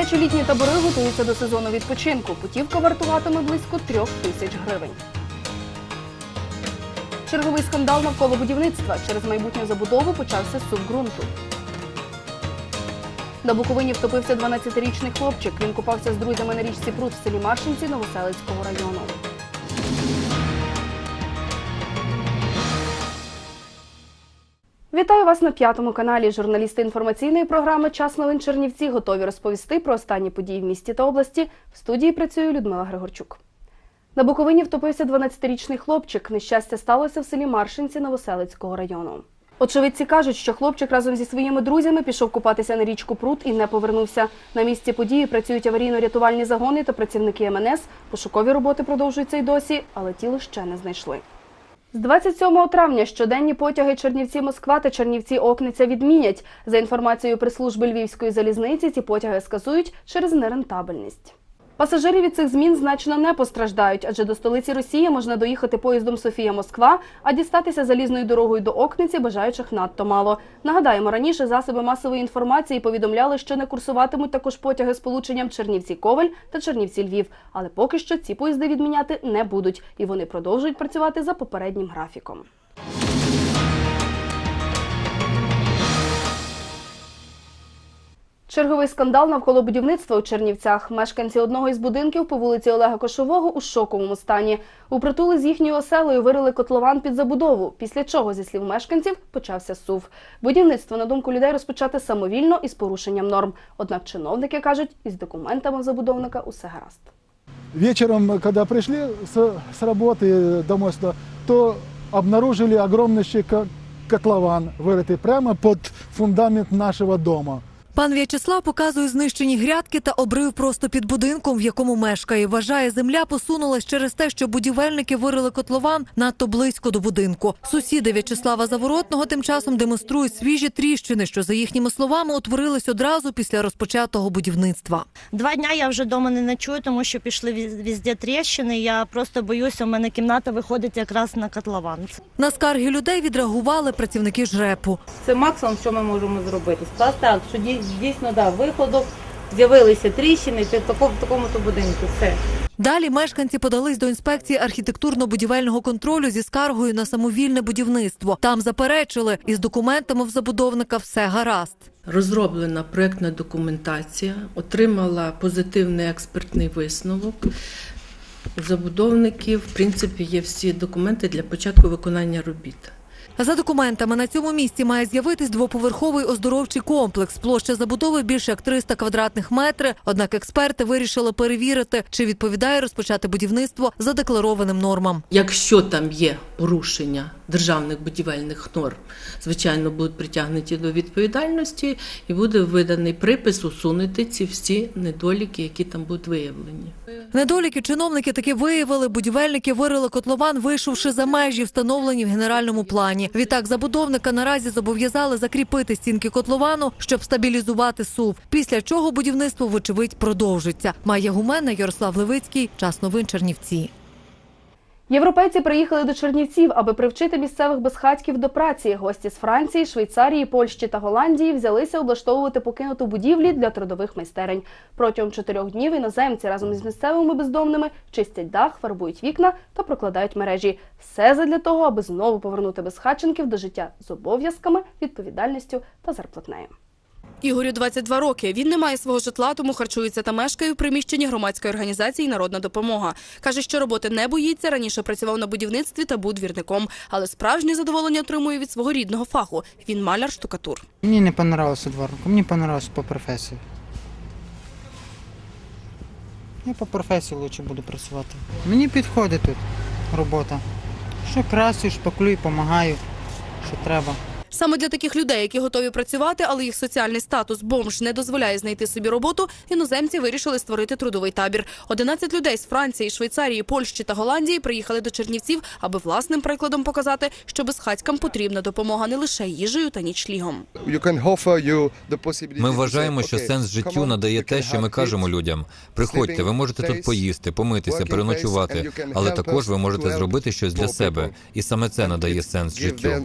Дитячі літні табори готуються до сезону відпочинку. Путівка вартуватиме близько трьох тисяч гривень. Черговий скандал навколо будівництва. Через майбутню забудову почався суд ґрунту. На Буковині втопився 12-річний хлопчик. Він купався з друзями на річці Прут в селі Маршинці Новоселицького району. Вітаю вас на п'ятому каналі. Журналісти інформаційної програми Час новин Чернівці готові розповісти про останні події в місті та області. В студії працює Людмила Григорчук. На Буковині втопився 12-річний хлопчик. Нещастя сталося в селі Маршинці Новоселицького району. Очевидці кажуть, що хлопчик разом зі своїми друзями пішов купатися на річку Прут і не повернувся. На місці події працюють аварійно-рятувальні загони та працівники МНС. Пошукові роботи продовжуються й досі, але тіло ще не знайшли. З 27 травня щоденні потяги Чернівці-Москва та Чернівці-Окниця відмінять. За інформацією прес-служби Львівської залізниці, ці потяги скасують через нерентабельність. Пасажири від цих змін значно не постраждають, адже до столиці Росії можна доїхати поїздом Софія-Москва, а дістатися залізною дорогою до Окниці бажаючих надто мало. Нагадаємо, раніше засоби масової інформації повідомляли, що не курсуватимуть також потяги з полученням Чернівці-Ковель та Чернівці-Львів. Але поки що ці поїзди відміняти не будуть, і вони продовжують працювати за попереднім графіком. Черговий скандал навколо будівництва у Чернівцях. Мешканці одного із будинків по вулиці Олега Кошового у шоковому стані. У притули з їхньою оселею вирили котлован під забудову, після чого, зі слів мешканців, почався сув. Будівництво, на думку людей, розпочати самовільно і з порушенням норм. Однак чиновники кажуть, із документами в забудовника усе гаразд. Вечером, когда пришли с, с работы домой сюда, то обнаружили огромнейший ко- котлован, вырытый прямо под фундамент нашего дома. Пан В'ячеслав показує знищені грядки та обрив просто під будинком, в якому мешкає. Вважає, земля посунулась через те, що будівельники вирили котлован надто близько до будинку. Сусіди В'ячеслава Заворотного тим часом демонструють свіжі тріщини, що за їхніми словами утворились одразу після розпочатого будівництва. Два дня я вже вдома не ночую, тому що пішли віз- візде тріщини. Я просто боюся, у мене кімната виходить якраз на котлован. На скарги людей відреагували працівники жрепу. Це максимум, що ми можемо зробити. Скласти акт, що дій- дійсно да, виходок, з'явилися тріщини, в такому, в такому то будинку. Все. Далі мешканці подались до інспекції архітектурно-будівельного контролю зі скаргою на самовільне будівництво. Там заперечили, із документами в забудовника все гаразд. Розроблена проектна документація, отримала позитивний експертний висновок. У забудовників, в принципі, є всі документи для початку виконання робіт. За документами на цьому місці має з'явитись двоповерховий оздоровчий комплекс. Площа забудови більше як 300 квадратних метрів. Однак експерти вирішили перевірити, чи відповідає розпочати будівництво задекларованим нормам. Якщо там є порушення державних будівельних норм, звичайно, будуть притягнуті до відповідальності і буде виданий припис усунути ці всі недоліки, які там будуть виявлені. Недоліки чиновники таки виявили. Будівельники вирили котлован, вийшовши за межі, встановлені в генеральному плані. Відтак забудовника наразі зобов'язали закріпити стінки котловану, щоб стабілізувати сув. Після чого будівництво, вочевидь, продовжиться. Майя Гумена, Ярослав Левицький. Час новин Чернівці. Європейці приїхали до Чернівців, аби привчити місцевих безхатьків до праці. Гості з Франції, Швейцарії, Польщі та Голландії взялися облаштовувати покинуту будівлі для трудових майстерень. Протягом чотирьох днів іноземці разом із місцевими бездомними чистять дах, фарбують вікна та прокладають мережі. Все задля того, аби знову повернути безхатченків до життя з обов'язками, відповідальністю та зарплатнею. Ігорю 22 роки. Він не має свого житла, тому харчується та мешкає в приміщенні громадської організації Народна допомога. Каже, що роботи не боїться. Раніше працював на будівництві та був двірником, але справжнє задоволення отримує від свого рідного фаху. Він маляр штукатур. Мені не понравилося дворником, мені понравилось по професії. Я по професії краще буду працювати. Мені підходить тут робота. Що красю, шпаклюю, допомагаю, що треба. Саме для таких людей, які готові працювати, але їх соціальний статус бомж не дозволяє знайти собі роботу, іноземці вирішили створити трудовий табір. 11 людей з Франції, Швейцарії, Польщі та Голландії приїхали до Чернівців, аби власним прикладом показати, що безхатькам потрібна допомога не лише їжею та нічлігом. Ми вважаємо, що сенс життю надає те, що ми кажемо людям. Приходьте, ви можете тут поїсти, помитися, переночувати, але також ви можете зробити щось для себе, і саме це надає сенс життю.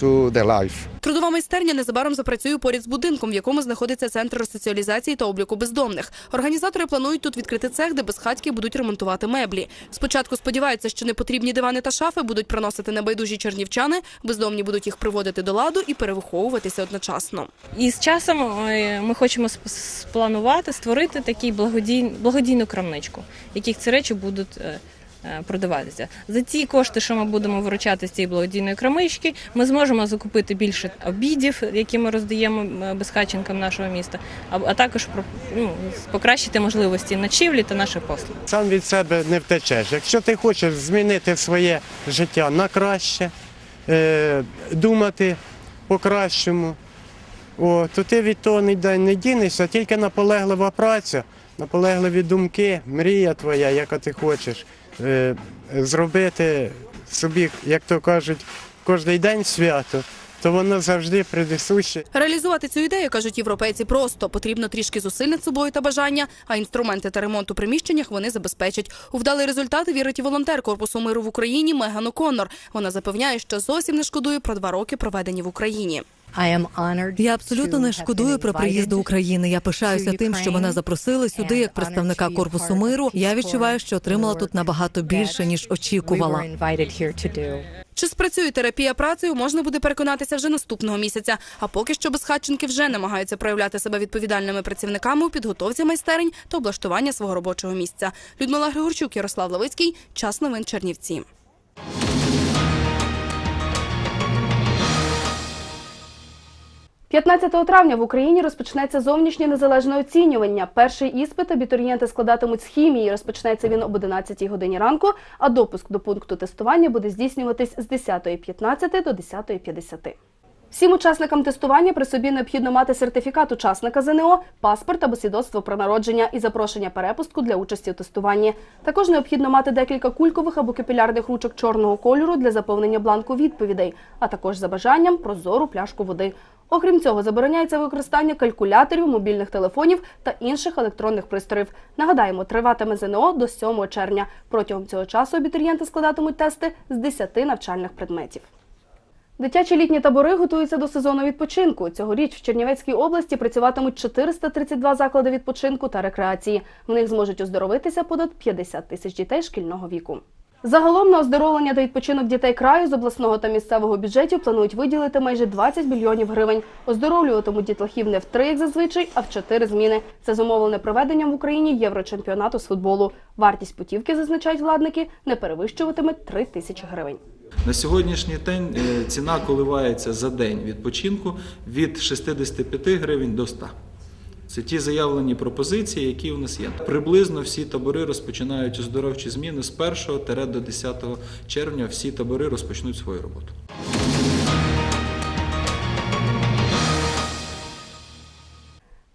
To their life. Трудова майстерня незабаром запрацює поряд з будинком, в якому знаходиться центр ресоціалізації та обліку бездомних. Організатори планують тут відкрити цех, де безхатьки будуть ремонтувати меблі. Спочатку сподіваються, що непотрібні дивани та шафи будуть приносити небайдужі чернівчани, бездомні будуть їх приводити до ладу і перевиховуватися одночасно. І з часом ми хочемо спланувати, створити такий благодій, благодійну крамничку, в яких ці речі будуть е, продаватися. За ті кошти, що ми будемо виручати з цієї благодійної крамнички, ми зможемо закупити більше обідів, які ми роздаємо е, безхатченкам нашого міста, а, також ну, покращити можливості ночівлі та наші послуги. Сам від себе не втечеш. Якщо ти хочеш змінити своє життя на краще, е, думати по-кращому, то ти від того ніде не дінешся, тільки наполеглива праця, наполегливі думки, мрія твоя, яка ти хочеш, е, зробити собі, як то кажуть, кожен день свято, то воно завжди присуще. Реалізувати цю ідею, кажуть європейці, просто потрібно трішки зусиль над собою та бажання, а інструменти та ремонт у приміщеннях вони забезпечать. У вдалий результат вірить і волонтер корпусу миру в Україні Меган О'Коннор. Вона запевняє, що зовсім не шкодує про два роки, проведені в Україні. Я абсолютно не шкодую про приїзд до України. Я пишаюся тим, що мене запросили сюди як представника корпусу миру. Я відчуваю, що отримала тут набагато більше ніж очікувала. Чи спрацює терапія працею, можна буде переконатися вже наступного місяця. А поки що безхатченки вже намагаються проявляти себе відповідальними працівниками у підготовці майстерень та облаштування свого робочого місця. Людмила Григорчук, Ярослав Лавицький. Час новин Чернівці. – 15 травня в Україні розпочнеться зовнішнє незалежне оцінювання. Перший іспит абітурієнти складатимуть з хімії. Розпочнеться він об 11 годині ранку, а допуск до пункту тестування буде здійснюватись з 10.15 до 10.50. Всім учасникам тестування при собі необхідно мати сертифікат учасника ЗНО, паспорт або свідоцтво про народження і запрошення перепустку для участі у тестуванні. Також необхідно мати декілька кулькових або капілярних ручок чорного кольору для заповнення бланку відповідей, а також за бажанням прозору пляшку води. Окрім цього, забороняється використання калькуляторів, мобільних телефонів та інших електронних пристроїв. Нагадаємо, триватиме ЗНО до 7 червня. Протягом цього часу абітурієнти складатимуть тести з 10 навчальних предметів. Дитячі літні табори готуються до сезону відпочинку. Цьогоріч в Чернівецькій області працюватимуть 432 заклади відпочинку та рекреації. В них зможуть оздоровитися понад 50 тисяч дітей шкільного віку. Загалом на оздоровлення та відпочинок дітей краю з обласного та місцевого бюджетів планують виділити майже 20 мільйонів гривень. Оздоровлюватимуть дітлахів не в три, як зазвичай, а в чотири зміни. Це зумовлене проведенням в Україні єврочемпіонату з футболу. Вартість путівки, зазначають владники, не перевищуватиме 3 тисячі гривень. На сьогоднішній день е, ціна коливається за день відпочинку від 65 гривень до 100. Це ті заявлені пропозиції, які у нас є. Приблизно всі табори розпочинають оздоровчі зміни з 1 до 10 червня. Всі табори розпочнуть свою роботу.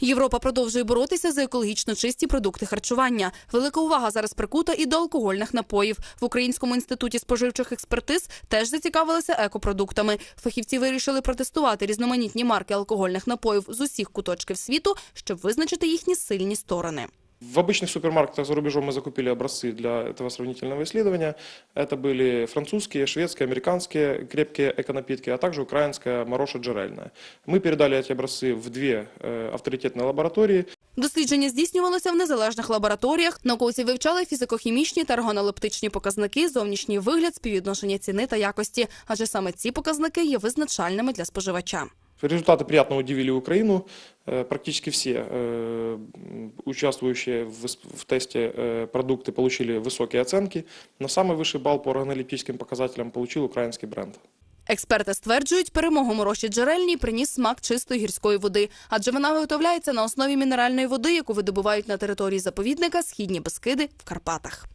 Європа продовжує боротися за екологічно чисті продукти харчування. Велика увага зараз прикута і до алкогольних напоїв. В Українському інституті споживчих експертиз теж зацікавилися екопродуктами. Фахівці вирішили протестувати різноманітні марки алкогольних напоїв з усіх куточків світу, щоб визначити їхні сильні сторони. В обычных супермаркетах за рубежом мы закупили образцы для этого сравнительного исследования. Это были французские, шведские, американские крепкие эконапитки, а также украинская мороша джерельная. Мы передали эти образцы в две э, авторитетные лаборатории. Дослідження здійснювалося в незалежних лабораторіях. Науковці вивчали фізико-хімічні та органолептичні показники, зовнішній вигляд, співвідношення ціни та якості, адже саме ці показники є визначальними для споживача. Результаты приятно удивили Украину. Э, Практически все э, участвующие в, ис- в тесте э, продукты получили высокие оценки, но самый высший балл по органолептическим показателям получил украинский бренд. Експерти стверджують, перемогу мороші джерельній приніс смак чистої гірської води, адже вона виготовляється на основі мінеральної води, яку видобувають на території заповідника Східні Бескиди в Карпатах.